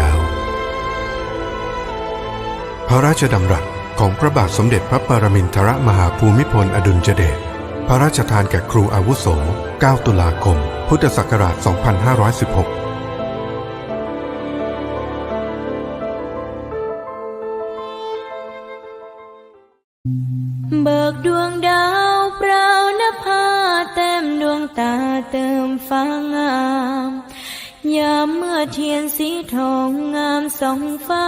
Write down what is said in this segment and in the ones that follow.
้ว ระราชดำรัสของพระบาทสมเด็จพระปรมินทรมหาภูมิพลอดุลยเดช พระราชทานแก่ครูอาวุโส 9 ตุลาคม พุทธศักราช 2516เบิกดวงดาวเปล่านภาเต็มดวงตาเติมฟ้างาม ยามเมื่อเทียนสีทองงามสองฟ้า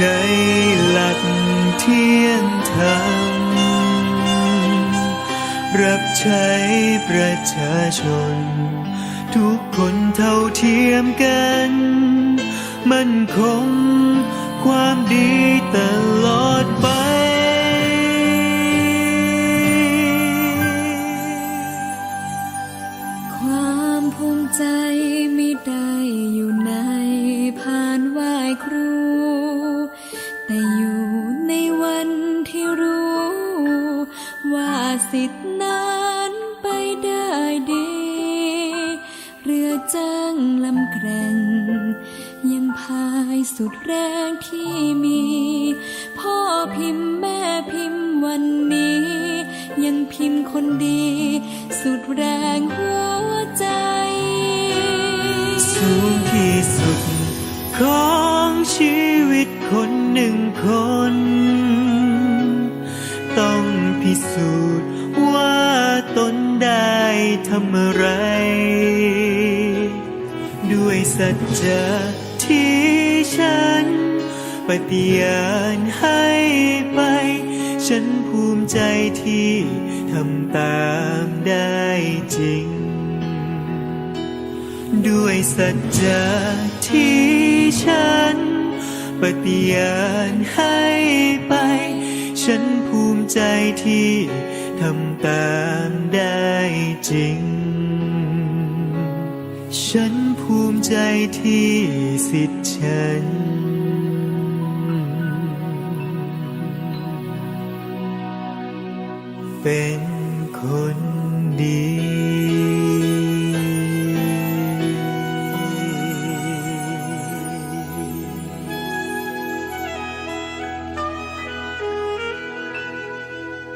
ในหลักเที่ยงธรรม รับใช้ประชาชน ทุกคนเท่าเทียมกัน มั่นคงความดีตลอดไปความภูมิใจไม่ได้อยู่ ว่าสิทธินั้นไปได้ดี เรือจ้างลำแกร่ง ยังพายสุดแรงที่มี พ่อพิมพ์แม่พิมพ์วันนี้ ยังพิมพ์คนดี สุดแรงหัวใจ สูงที่สุดของชีวิตคนหนึ่งคน พิสูจน์ว่าตนได้ทำอะไร ด้วยสัจจะที่ฉัน ปฏิญาณให้ไป ฉันภูมิใจที่ทำตามได้จริง ด้วยสัจจะที่ฉัน ปฏิญาณให้ไป ฉัน ใจที่ทำตามได้จริง ฉันภูมิใจที่สิทธิ์ฉัน เป็นคนดี